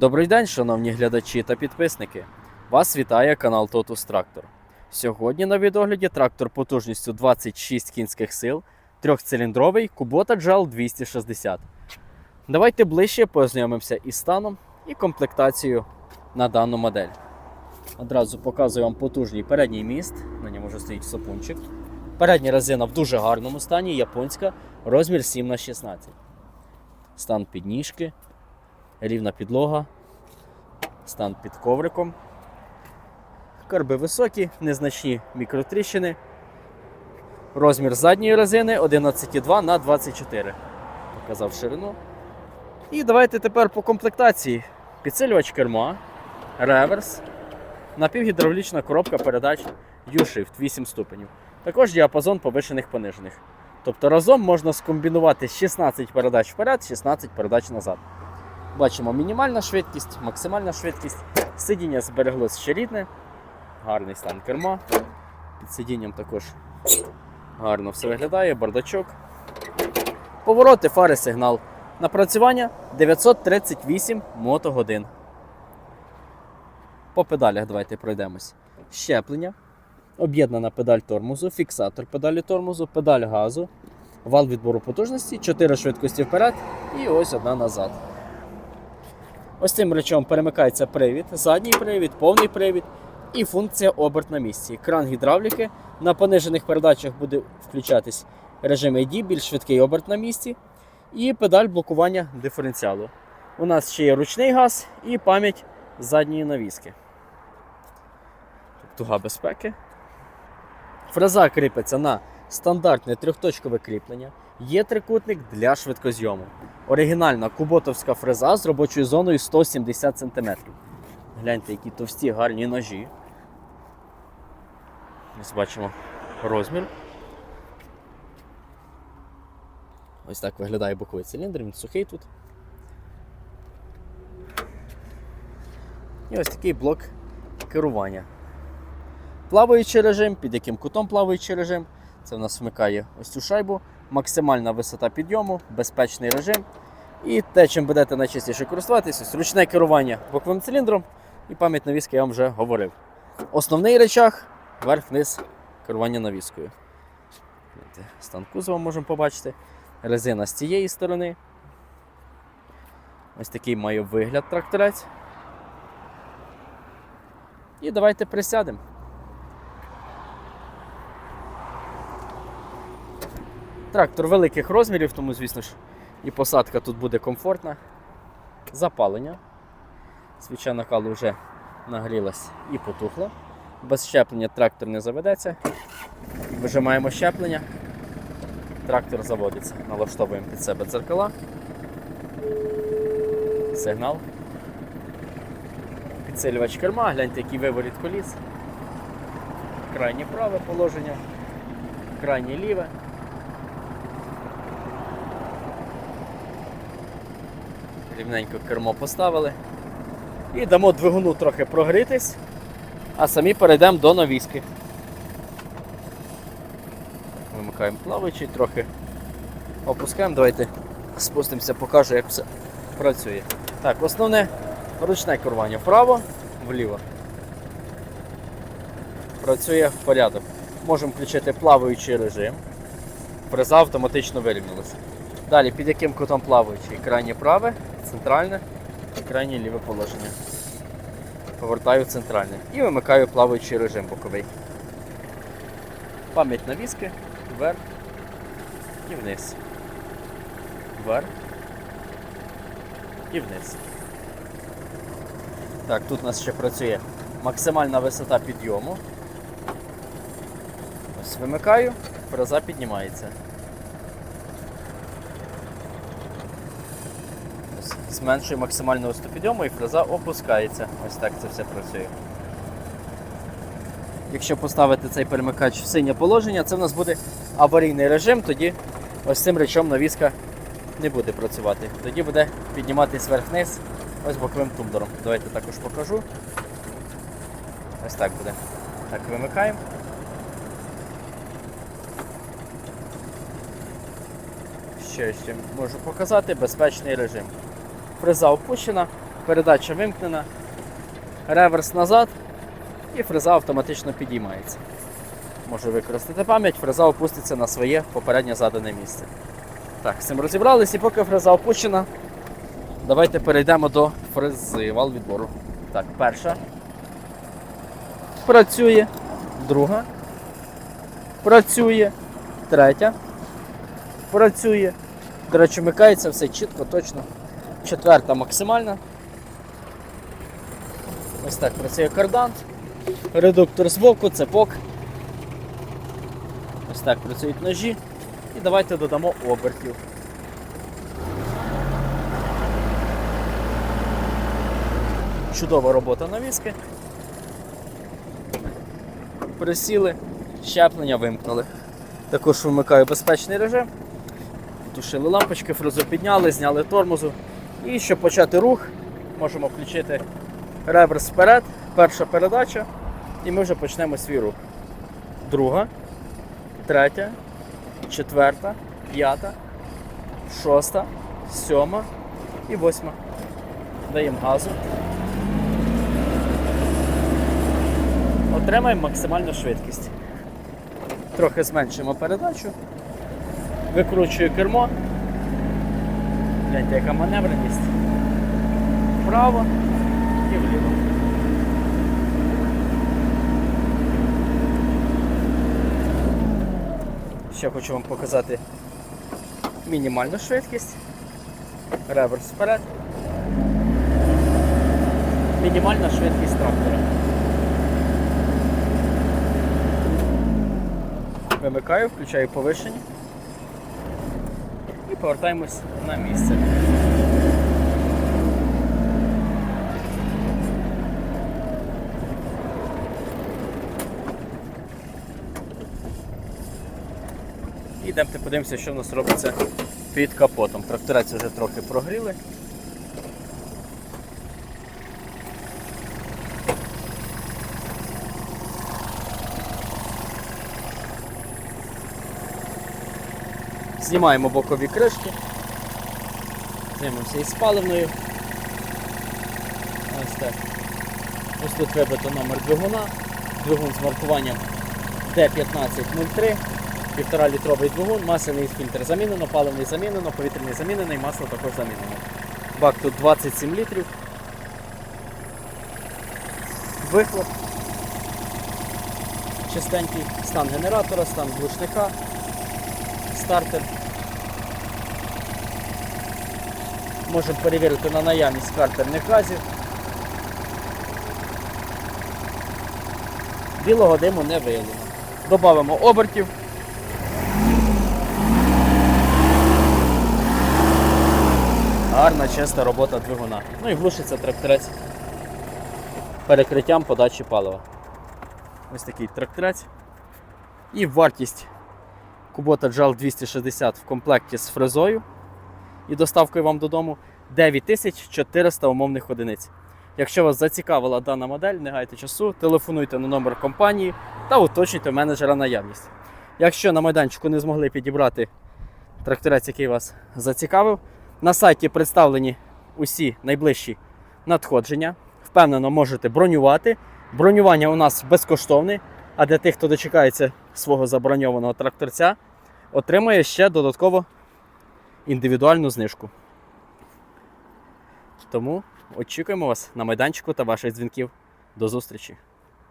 Добрий день, шановні глядачі та підписники. Вас вітає канал Totus Tractor. Сьогодні на відогляді трактор потужністю 26 кінських сил, трьохциліндровий Kubota GL 260. Давайте ближче познайомимося із станом і комплектацією на дану модель. Одразу показую вам потужний передній міст, на ньому вже стоїть сапунчик. Передня резина в дуже гарному стані, японська, розмір 7х16. Стан підніжки, рівна підлога, стан під ковриком. Карби високі, незначні мікротріщини. Розмір задньої резини 11,2 на 24. Показав ширину. І давайте тепер по комплектації. Підсилювач керма, реверс, напівгідравлічна коробка передач U-Shift 8 ступенів. Також діапазон повишених понижених. Тобто разом можна скомбінувати 16 передач вперед, 16 передач назад. Бачимо мінімальна швидкість, максимальна швидкість. Сидіння збереглось ще рідне, гарний стан керма. Під сидінням також гарно все виглядає, бардачок. Повороти, фари, сигнал. Напрацювання 938 мотогодин. По педалях давайте пройдемось. Щеплення, об'єднана педаль тормозу, фіксатор педалі тормозу, педаль газу, вал відбору потужності, 4 швидкості вперед і ось одна назад. Ось цим речом перемикається привід, задній привід, повний привід і функція оберт на місці. Кран гідравліки на понижених передачах буде включатись режим AD, більш швидкий оберт на місці, і педаль блокування диференціалу. У нас ще є ручний газ і пам'ять задньої навіски. Туга безпеки. Фреза кріпиться на стандартне трьохточкове кріплення. Є трикутник для швидкозйому. Оригінальна куботовська фреза з робочою зоною 170 см. Гляньте, які товсті гарні ножі. Ось бачимо розмір. Ось так виглядає боковий циліндр, він сухий тут. І ось такий блок керування. Плаваючий режим, під яким кутом плаваючий режим. Це в нас вмикає ось цю шайбу, максимальна висота підйому, безпечний режим. І те, чим будете найчастіше користуватися, ось ручне керування боковим циліндром і пам'ять навіски я вам вже говорив. Основний речах вверх-вниз керування навіскою. Стан кузова можемо побачити. Резина з цієї сторони. Ось такий має вигляд тракторець. І давайте присядемо. Трактор великих розмірів, тому, звісно ж, і посадка тут буде комфортна. Запалення. Свіча накалу вже нагрілась і потухла. Без щеплення трактор не заведеться. Вижимаємо щеплення. Трактор заводиться. Налаштовуємо під себе дзеркала. Сигнал. Підсилювач керма, гляньте, який виворіт коліс. Крайнє праве положення, крайнє ліве. Рівненько кермо поставили. І дамо двигуну трохи прогрітись, а самі перейдемо до навіски. Вимикаємо плаваючий, трохи опускаємо. Давайте спустимося, покажу, як все працює. Так, основне ручне керування вправо, вліво. Працює в порядок. Можемо включити плаваючий режим. Фреза автоматично вирівнялася. Далі, під яким кутом плаваючий? Крайнє праве, центральне і крайнє ліве положення. Повертаю центральне. І вимикаю плаваючий режим боковий. Пам'ять навіски, вверх і вниз. Вверх і вниз. Так, тут у нас ще працює максимальна висота підйому. Ось вимикаю, фреза піднімається. Ось Зменшую максимальну підйому і фреза опускається. Ось так це все працює. Якщо поставити цей перемикач в синє положення, це в нас буде аварійний режим, тоді ось цим речом навіска не буде працювати. Тоді буде підніматись вверх-вниз ось боковим тумблером. Давайте також покажу. Ось так буде. Так, вимикаємо. Що ще можу показати? Безпечний режим. Фреза опущена, передача вимкнена, реверс назад і фреза автоматично підіймається. Можу використати пам'ять, фреза опуститься на своє попередньо задане місце. Так, з цим розібрались і поки фреза опущена, давайте перейдемо до фрези вал відбору. Так, перша. Працює. Друга. Працює. Третя. Працює. До речі, вмикається все чітко, точно. Четверта максимальна. Ось так працює кардан. Редуктор збоку, цепок. Ось так працюють ножі. І давайте додамо обертів. Чудова робота навіски. Присіли, щеплення вимкнули. Також вимикаю безпечний режим. Тушили лампочки, фрезу підняли, зняли тормозу. І щоб почати рух, можемо включити реверс вперед, перша передача, і ми вже почнемо свій рух. Друга, третя, четверта, п'ята, шоста, сьома і восьма. Даємо газу. Отримаємо максимальну швидкість. Трохи зменшимо передачу. Викручую кермо. Гляньте, яка маневреність. Вправо і вліво. Ще хочу вам показати мінімальну швидкість. Реверс вперед. Мінімальна швидкість трактора. Вимикаю, включаю повишення і повертаємось на місце. І йдемо подивимося, що в нас робиться під капотом. Тракторець вже трохи прогріли. Знімаємо бокові кришки. Займемося із паливною. Ось так. Ось тут вибито номер двигуна. Двигун з маркуванням D1503. Півтора літровий двигун, масляний фільтр замінено, паливний замінено, повітряний замінений, масло також замінено. Бак тут 27 літрів. Вихлоп. Чистенький стан генератора, стан глушника, стартер. Можемо перевірити на наявність картерних газів. Білого диму не виявлено. Добавимо обертів. Гарна, чиста робота двигуна. Ну і глушиться тракторець перекриттям подачі палива. Ось такий тракторець. І вартість Kubota JAL 260 в комплекті з фрезою і доставкою вам додому 9400 умовних одиниць. Якщо вас зацікавила дана модель, не гайте часу, телефонуйте на номер компанії та уточнюйте менеджера наявність. Якщо на майданчику не змогли підібрати тракторець, який вас зацікавив, на сайті представлені усі найближчі надходження. Впевнено, можете бронювати. Бронювання у нас безкоштовне, а для тих, хто дочекається свого заброньованого тракторця, отримає ще додатково індивідуальну знижку. Тому очікуємо вас на майданчику та ваших дзвінків. До зустрічі!